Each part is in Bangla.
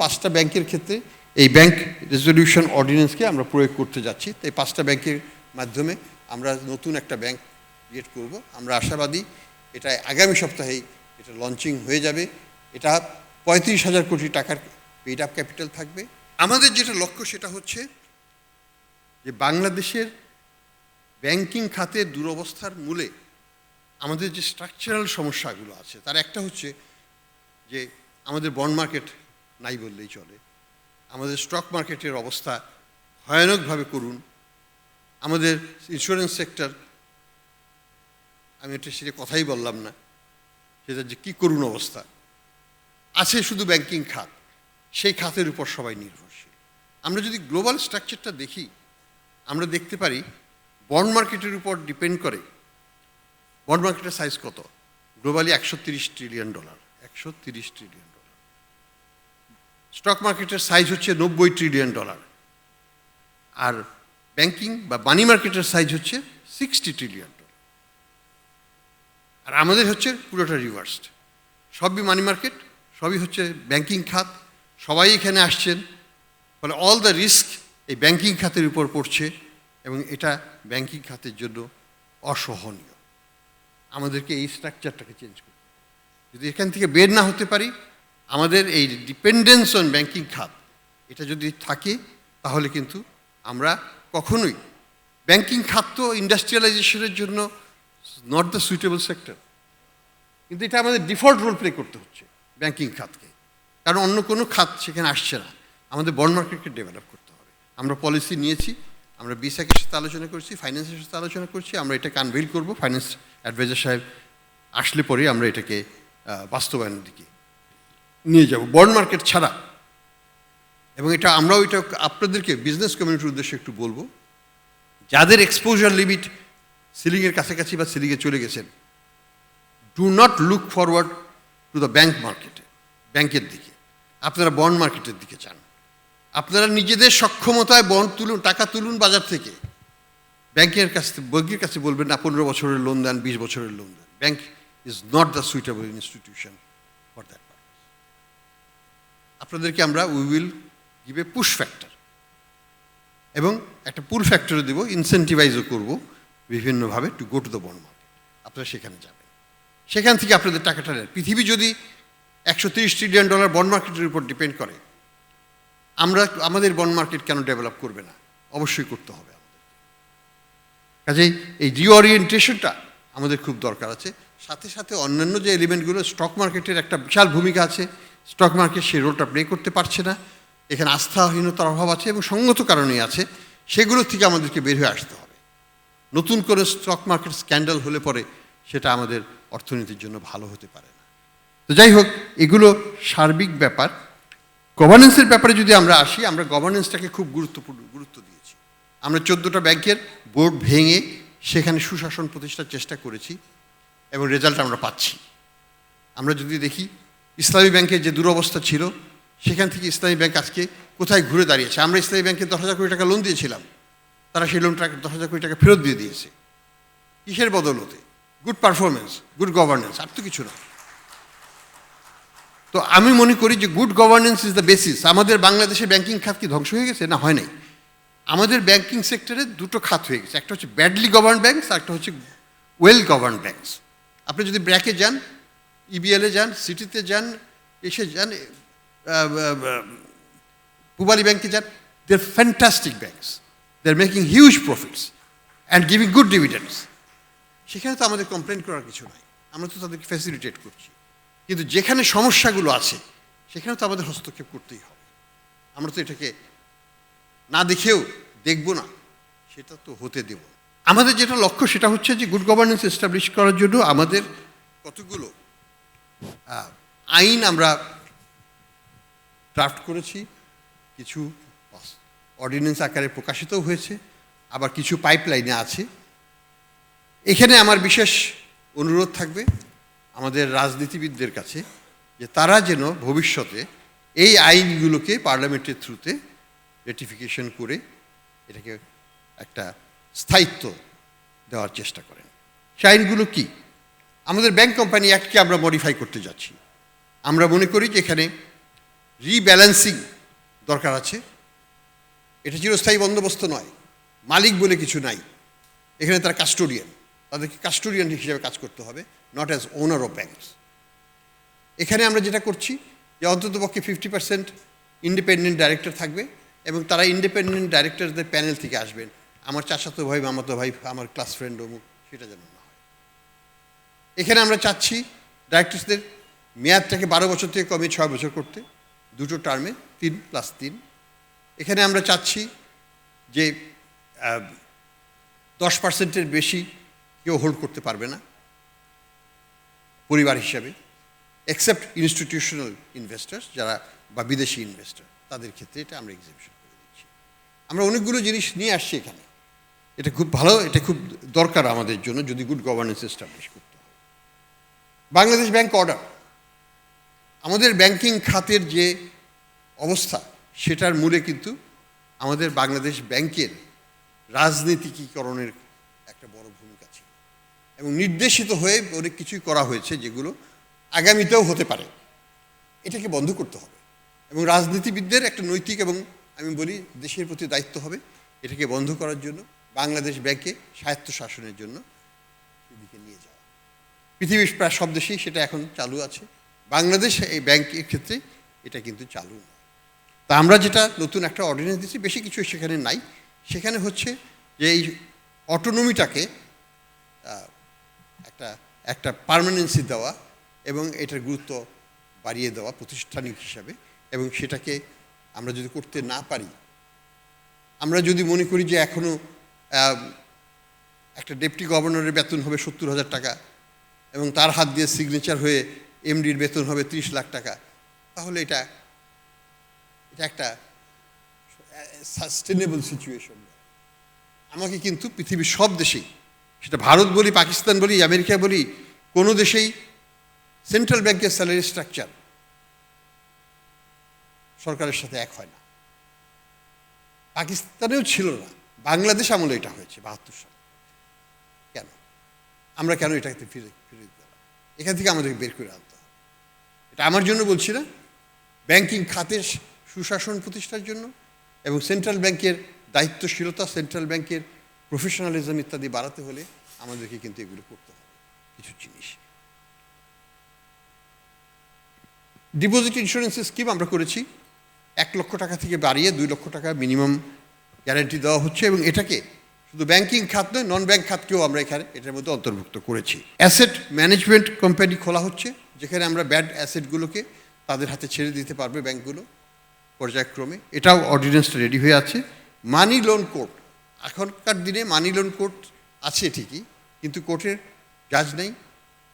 পাঁচটা ব্যাংকের ক্ষেত্রে এই ব্যাংক রেজলিউশন অর্ডিন্যান্সকে আমরা প্রয়োগ করতে যাচ্ছি। তো এই পাঁচটা ব্যাংকের মাধ্যমে আমরা নতুন একটা ব্যাংক ক্রিয়েট করব। আমরা আশাবাদী এটা আগামী সপ্তাহেই এটা লঞ্চিং হয়ে যাবে। এটা পঁয়ত্রিশ হাজার কোটি টাকার পেড আপ ক্যাপিটাল থাকবে। আমাদের যেটা লক্ষ্য সেটা হচ্ছে যে বাংলাদেশের ব্যাংকিং খাতের দুরবস্থার মূলে আমাদের যে স্ট্রাকচারাল সমস্যাগুলো আছে, তার একটা হচ্ছে যে আমাদের বন্ড মার্কেট নাই বললেই চলে। আমাদের স্টক মার্কেটের অবস্থা ভয়ানকভাবে করুন। আমাদের ইন্স্যুরেন্স সেক্টর আমি এটা সেটা কথাই বললাম না, সেটা যে কী করুন অবস্থা। আছে শুধু ব্যাংকিং খাত, সেই খাতের উপর সবাই নির্ভরশীল। আমরা যদি গ্লোবাল স্ট্রাকচারটা দেখি, আমরা দেখতে পারি বন্ড মার্কেটের উপর ডিপেন্ড করে বন্ড মার্কেটের সাইজ কত? গ্লোবালি একশো ট্রিলিয়ন ডলার একশো ট্রিলিয়ন স্টক মার্কেটের সাইজ হচ্ছে নব্বই ট্রিলিয়ন ডলার আর ব্যাংকিং বা মানি মার্কেটের সাইজ হচ্ছে সিক্সটি ট্রিলিয়ন ডলার আর আমাদের হচ্ছে পুরোটা রিভার্সড সবই মানি মার্কেট সবই হচ্ছে ব্যাংকিং খাত, সবাই এখানে আসছেন। ফলে অল দ্য রিস্ক এই ব্যাংকিং খাতের উপর পড়ছে এবং এটা ব্যাংকিং খাতের জন্য অসহনীয়। আমাদেরকে এই স্ট্রাকচারটাকে চেঞ্জ করতে যদি এখান থেকে বের না হতে পারি আমাদের এই ডিপেন্ডেন্স অন ব্যাংকিং খাত এটা যদি থাকে, তাহলে কিন্তু আমরা কখনোই ব্যাংকিং খাত তো ইন্ডাস্ট্রিয়ালাইজেশনের জন্য নট দ্য সুইটেবল সেক্টর কিন্তু এটা আমাদের ডিফল্ট রোল প্লে করতে হচ্ছে ব্যাংকিং খাতকে কারণ অন্য কোনো খাত সেখানে আসছে না। আমাদের বন্ড মার্কেটকে ডেভেলপ করতে হবে। আমরা পলিসি নিয়েছি, আমরা বিসাকের সাথে আলোচনা করছি ফাইন্যান্সের সাথে আলোচনা করছি, আমরা এটা আনভেল করব। ফাইন্যান্স অ্যাডভাইজার সাহেব আসলে পরে আমরা এটাকে বাস্তবায়নের দিকে নিয়ে যাব, বন্ড মার্কেট ছাড়া। এবং এটা আমরাও এটা আপনাদেরকে বিজনেস কমিউনিটির উদ্দেশ্যে একটু বলব, যাদের এক্সপোজার লিমিট সিলিংয়ের কাছাকাছি বা সিলিংয়ে চলে গেছেন do not look forward to the bank মার্কেটে ব্যাংকের দিকে। আপনারা বন্ড মার্কেটের দিকে চান আপনারা নিজেদের সক্ষমতায় বন্ড তুলুন, টাকা তুলুন বাজার থেকে। ব্যাংকের কাছে ব্যাংকের কাছে বলবেন, না, পনেরো বছরের লোন দেন, বিশ বছরের loan then. Bank is not the suitable institution for that আপনাদেরকে আমরা we will give a push factor এবং একটা পুল ফ্যাক্টরও দেবো ইনসেন্টিভাইজও করব বিভিন্নভাবে to go to the bond market আপনারা সেখানে যাবেন। সেখান থেকে আপনাদের টাকাটা নেন। পৃথিবী যদি একশো তিরিশ ট্রিলিয়ন ডলার বন্ড মার্কেটের উপর ডিপেন্ড করে, আমরা আমাদের বন্ড মার্কেট কেন ডেভেলপ করবে না? অবশ্যই করতে হবে আমাদের কাজেই এই রিওরিয়েন্টেশনটা আমাদের খুব দরকার আছে। সাথে সাথে অন্যান্য যে এলিমেন্টগুলো স্টক মার্কেটের একটা বিশাল ভূমিকা আছে স্টক মার্কেট সেই রোলটা প্লে করতে পারছে না। এখানে আস্থাহীনতার অভাব আছে এবং সঙ্গত কারণেই আছে। সেগুলো থেকে আমাদেরকে বের হয়ে আসতে হবে। নতুন করে স্টক মার্কেট স্ক্যান্ডাল হলে পরে সেটা আমাদের অর্থনীতির জন্য ভালো হতে পারে না। তো যাই হোক, এগুলো সার্বিক ব্যাপার। গভর্নেন্সের ব্যাপারে যদি আমরা আসি, আমরা গভর্নেন্সটাকে খুব গুরুত্বপূর্ণ, গুরুত্ব দিয়েছি। আমরা চোদ্দোটা ব্যাংকের বোর্ড ভেঙে সেখানে সুশাসন প্রতিষ্ঠার চেষ্টা করেছি এবং রেজাল্ট আমরা পাচ্ছি। আমরা যদি দেখি ইসলামী ব্যাংকের যে দুরবস্থা ছিল, সেখান থেকে ইসলামী ব্যাংক আজকে কোথায় ঘুরে দাঁড়িয়েছে? আমরা ইসলামী ব্যাংকে দশ হাজার কোটি টাকা লোন দিয়েছিলাম। তারা সেই লোনটা দশ হাজার কোটি টাকা ফেরত দিয়ে দিয়েছে। কিসের বদলতে? গুড পারফরমেন্স গুড গভর্নেন্স আর তো কিছু না। তো আমি মনে করি যে good governance is the basis আমাদের বাংলাদেশে ব্যাংকিং খাত কি ধ্বংস হয়ে গেছে? না, হয় নাই। আমাদের ব্যাংকিং সেক্টরে দুটো খাত হয়ে গেছে। একটা হচ্ছে ব্যাডলি গভর্ন ব্যাংকস আর একটা হচ্ছে ওয়েল গভর্ন ব্যাংকস আপনি যদি ব্র্যাকে যান ইবিএলে যান, সিটিতে যান, এসে যান পূবালী ব্যাংকে যান। Fantastic banks they are making huge profits and giving good dividends সেখানে তো আমাদের কমপ্লেন করার কিছু নাই। আমরা তো তাদেরকে ফ্যাসিলিটেট করছি। কিন্তু যেখানে সমস্যাগুলো আছে, সেখানে তো আমাদের হস্তক্ষেপ করতেই হবে। আমরা তো এটাকে না দেখেও দেখব না, সেটা তো হতে দেব আমাদের যেটা লক্ষ্য সেটা হচ্ছে যে গুড গভর্নেন্স এস্টাবলিশ করার জন্য আমাদের কতগুলো আইন আমরা ড্রাফট করেছি, কিছু অর্ডিন্যান্স আকারে প্রকাশিত হয়েছে, আবার কিছু পাইপলাইনে আছে। এখানে আমার বিশেষ অনুরোধ থাকবে আমাদের রাজনীতিবিদদের কাছে, যে তারা যেন ভবিষ্যতে এই আইনগুলোকে পার্লামেন্টের থ্রুতে রেটিফিকেশন করে এটাকে একটা স্থায়িত্ব দেওয়ার চেষ্টা করেন। সে আইনগুলো কি? আমাদের ব্যাংক কোম্পানি অ্যাক্টকে আমরা মডিফাই করতে যাচ্ছি। আমরা মনে করি যে এখানে রিব্যালেন্সিং দরকার আছে। এটা চিরস্থায়ী বন্দোবস্ত নয়, মালিক বলে কিছু নাই। এখানে তারা কাস্টোডিয়ান তাদেরকে কাস্টোডিয়ান হিসেবে কাজ করতে হবে not as owner of banks এখানে আমরা যেটা করছি, যে অন্তত পক্ষে ফিফটি পার্সেন্ট ইন্ডিপেন্ডেন্ট ডাইরেক্টর থাকবে এবং তারা ইন্ডিপেন্ডেন্ট ডাইরেক্টরদের প্যানেল থেকে আসবেন। আমার চাচাতো ভাই, মামাতো ভাই, আমার ক্লাস ফ্রেন্ড অমুক, সেটা যেন এখানে আমরা চাচ্ছি ডাইরেক্টরসদের মেয়াদটাকে বারো বছর থেকে কমে ছয় বছর করতে, দুটো টার্মে তিন প্লাস তিন। এখানে আমরা চাচ্ছি যে দশ পার্সেন্টের বেশি কেউ হোল্ড করতে পারবে না, পরিবার হিসাবে এক্সেপ্ট ইনস্টিটিউশনাল ইনভেস্টার্স যারা, বা বিদেশি ইনভেস্টর তাদের ক্ষেত্রে এটা আমরা এক্সিবিশন করে দিচ্ছি। আমরা অনেকগুলো জিনিস নিয়ে আসছি এখানে। এটা খুব ভালো, এটা খুব দরকার আমাদের জন্য যদি গুড গভর্নেন্স এস্টাবলিশ করতে। Bangladesh bank order. আমাদের ব্যাংকিং খাতের যে অবস্থা, সেটার মূলে কিন্তু আমাদের বাংলাদেশ ব্যাংকের রাজনীতিকীকরণের একটা বড় ভূমিকা ছিল। এবং নির্দেশিত হয়ে অনেক কিছুই করা হয়েছে যেগুলো আগামীতেও হতে পারে। এটাকে বন্ধ করতে হবে। এবং রাজনীতিবিদদের একটা নৈতিক এবং আমি বলি দেশের প্রতি দায়িত্ব হবে এটাকে বন্ধ করার জন্য, বাংলাদেশ ব্যাংকে স্বায়ত্ত শাসনের জন্য এদিকে নিয়ে যাওয়া। পৃথিবীর প্রায় সব দেশেই সেটা এখন চালু আছে। বাংলাদেশ এই ব্যাংকের ক্ষেত্রে এটা কিন্তু চালু নয়। তা আমরা যেটা নতুন একটা অর্ডিন্যান্স দিচ্ছি বেশি কিছু সেখানে নাই। সেখানে হচ্ছে যে এই অটোনমিটাকে একটা একটা পার্মানেন্সি দেওয়া এবং এটার গুরুত্ব বাড়িয়ে দেওয়া প্রতিষ্ঠানিক হিসাবে এবং সেটাকে আমরা যদি করতে না পারি, আমরা যদি মনে করি যে এখনও একটা ডেপুটি গভর্নরের বেতন হবে সত্তর হাজার টাকা এবং তার হাত দিয়ে সিগনেচার হয়ে এমডির বেতন হবে ত্রিশ লাখ টাকা। তাহলে এটা এটা একটা সাস্টেনেবল সিচুয়েশন আমাকে কিন্তু পৃথিবীর সব দেশেই, সেটা ভারত বলি, পাকিস্তান বলি, আমেরিকা বলি, কোনো দেশেই সেন্ট্রাল ব্যাংকের স্যালারি স্ট্রাকচার সরকারের সাথে এক হয় না। পাকিস্তানেও ছিল না, বাংলাদেশ আমলে এটা হয়েছে, বাহাত্তর সালে। কেন? আমরা কেন এটাকে ফিরে এখান থেকে আমাদেরকে বের করে আনতে এটা আমার জন্য বলছি না। ব্যাংকিং খাতের সুশাসন প্রতিষ্ঠার জন্য এবং সেন্ট্রাল ব্যাংকের দায়িত্বশীলতা, সেন্ট্রাল ব্যাংকের প্রফেশনালিজম ইত্যাদি বাড়াতে হলে আমাদেরকে কিন্তু এগুলো করতে হবে। কিছু জিনিস। ডিপোজিট ইন্স্যুরেন্স স্কিম আমরা করেছি। এক লক্ষ টাকা থেকে বাড়িয়ে দুই লক্ষ টাকা মিনিমাম গ্যারান্টি দেওয়া হচ্ছে এবং এটাকে শুধু ব্যাংকিং খাত নয় নন ব্যাংক খাতকেও আমরা এখানে এটার মধ্যে অন্তর্ভুক্ত করেছি। অ্যাসেট ম্যানেজমেন্ট কোম্পানি খোলা হচ্ছে, যেখানে আমরা ব্যাড অ্যাসেটগুলোকে তাদের হাতে ছেড়ে দিতে পারবে ব্যাংকগুলো পর্যায়ক্রমে। এটাও অর্ডিন্যান্সটা রেডি হয়ে আছে। মানি লোন কোর্ট এখনকার দিনে মানি লোন কোর্ট আছে ঠিকই, কিন্তু কোর্টের জাজ নেই।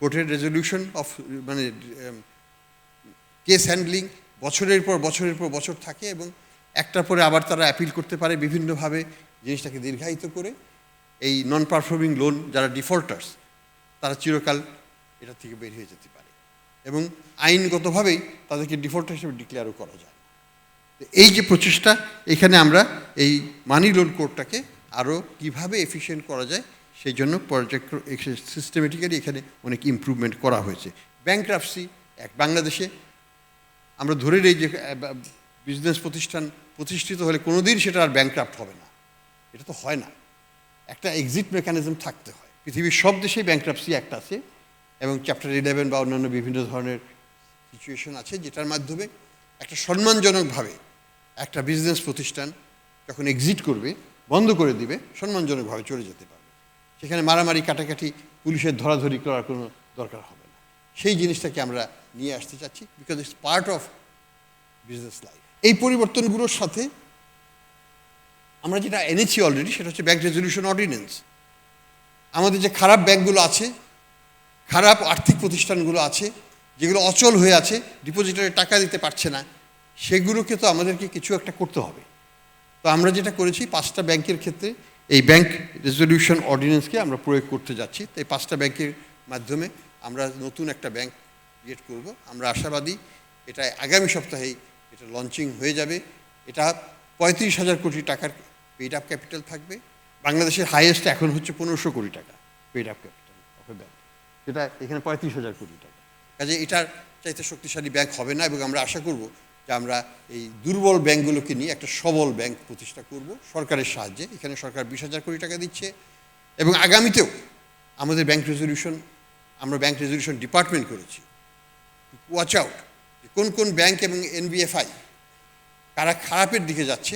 কোর্টের রেজলিউশন অফ মানে কেস হ্যান্ডলিং বছরের পর বছরের পর বছর থাকে এবং একটার পরে আবার তারা অ্যাপিল করতে পারে বিভিন্নভাবে। জিনিসটাকে দীর্ঘায়িত করে এই নন পারফর্মিং লোন যারা ডিফল্টার্স তারা চিরকাল এটা থেকে বের হয়ে যেতে পারে এবং আইনগতভাবেই তাদেরকে ডিফল্টার হিসেবে ডিক্লেয়ারও করা যায়। এই যে প্রচেষ্টা, এখানে আমরা এই মানি লোন কোর্টটাকে আরও কীভাবে এফিসিয়েন্ট করা যায়, সেই জন্য প্রজেক্ট সিস্টেমেটিক্যালি এখানে অনেক ইমপ্রুভমেন্ট করা হয়েছে। ব্যাংক্রাফসি এক বাংলাদেশে, আমরা ধরে নেই যে বিজনেস প্রতিষ্ঠান প্রতিষ্ঠিত হলে কোনো দিন সেটা আর ব্যাংক্রাফ্ট হবে না। এটা তো হয় না। একটা এক্সিট মেকানিজম থাকতে হয়। পৃথিবীর সব দেশেই ব্যাংক্রাফসি একটা আছে এবং চ্যাপ্টার ইলেভেন বা অন্যান্য বিভিন্ন ধরনের সিচুয়েশন আছে যেটার মাধ্যমে একটা সম্মানজনকভাবে একটা বিজনেস প্রতিষ্ঠান যখন এক্সিট করবে, বন্ধ করে দিবে, সম্মানজনকভাবে চলে যেতে পারবে। সেখানে মারামারি, কাটাকাটি, পুলিশের ধরাধরি করার কোনো দরকার হবে না। সেই জিনিসটাকে আমরা নিয়ে আসতে চাচ্ছি because it's part of business life এই পরিবর্তনগুলোর সাথে আমরা যেটা এনেছি অলরেডি সেটা হচ্ছে ব্যাংক রেজলিউশন অর্ডিন্যান্স আমাদের যে খারাপ ব্যাংকগুলো আছে, খারাপ আর্থিক প্রতিষ্ঠানগুলো আছে, যেগুলো অচল হয়ে আছে ডিপোজিটারে টাকা দিতে পারছে না, সেগুলোকে তো আমাদেরকে কিছু একটা করতে হবে। তো আমরা যেটা করেছি, পাঁচটা ব্যাংকের ক্ষেত্রে এই ব্যাংক রেজলিউশন অর্ডিন্যান্সকে আমরা প্রয়োগ করতে যাচ্ছি। তো এই পাঁচটা ব্যাংকের মাধ্যমে আমরা নতুন একটা ব্যাংক ক্রিয়েট করব। আমরা আশাবাদী এটা আগামী সপ্তাহেই এটা লঞ্চিং হয়ে যাবে। এটা পঁয়ত্রিশ হাজার কোটি টাকার পেড আপ ক্যাপিটাল থাকবে। বাংলাদেশের হাইয়েস্ট এখন হচ্ছে পনেরোশো কোটি টাকা paid up capital of a bank যেটা এখানে পঁয়ত্রিশ হাজার কোটি টাকা। কাজে এটার চাইতে শক্তিশালী ব্যাংক হবে না এবং আমরা আশা করব যে আমরা এই দুর্বল ব্যাংকগুলোকে নিয়ে একটা সবল ব্যাংক প্রতিষ্ঠা করব। সরকারের সাহায্যে। এখানে সরকার বিশ হাজার কোটি টাকা দিচ্ছে। এবং আগামীতেও আমাদের ব্যাংক রেজলিউশন আমরা ব্যাংক রেজলিউশন ডিপার্টমেন্ট করেছি। ওয়াচ আউট কোন কোন ব্যাংক এবং এনবিএফআই কারা খারাপের দিকে যাচ্ছে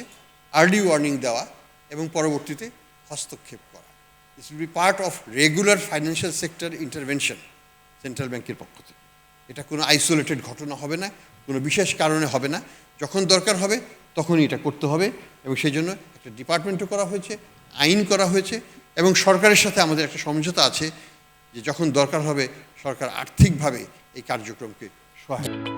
আর্লি ওয়ার্নিং দেওয়া এবং পরবর্তীতে হস্তক্ষেপ করা। This will be part of regular financial sector intervention central ব্যাংকের পক্ষ থেকে। এটা কোনো আইসোলেটেড ঘটনা হবে না, কোনো বিশেষ কারণে হবে না। যখন দরকার হবে, তখনই এটা করতে হবে এবং সেই জন্য একটা ডিপার্টমেন্টও করা হয়েছে, আইন করা হয়েছে এবং সরকারের সাথে আমাদের একটা সমঝোতা আছে যে যখন দরকার হবে, সরকার আর্থিকভাবে এই কার্যক্রমকে সহায়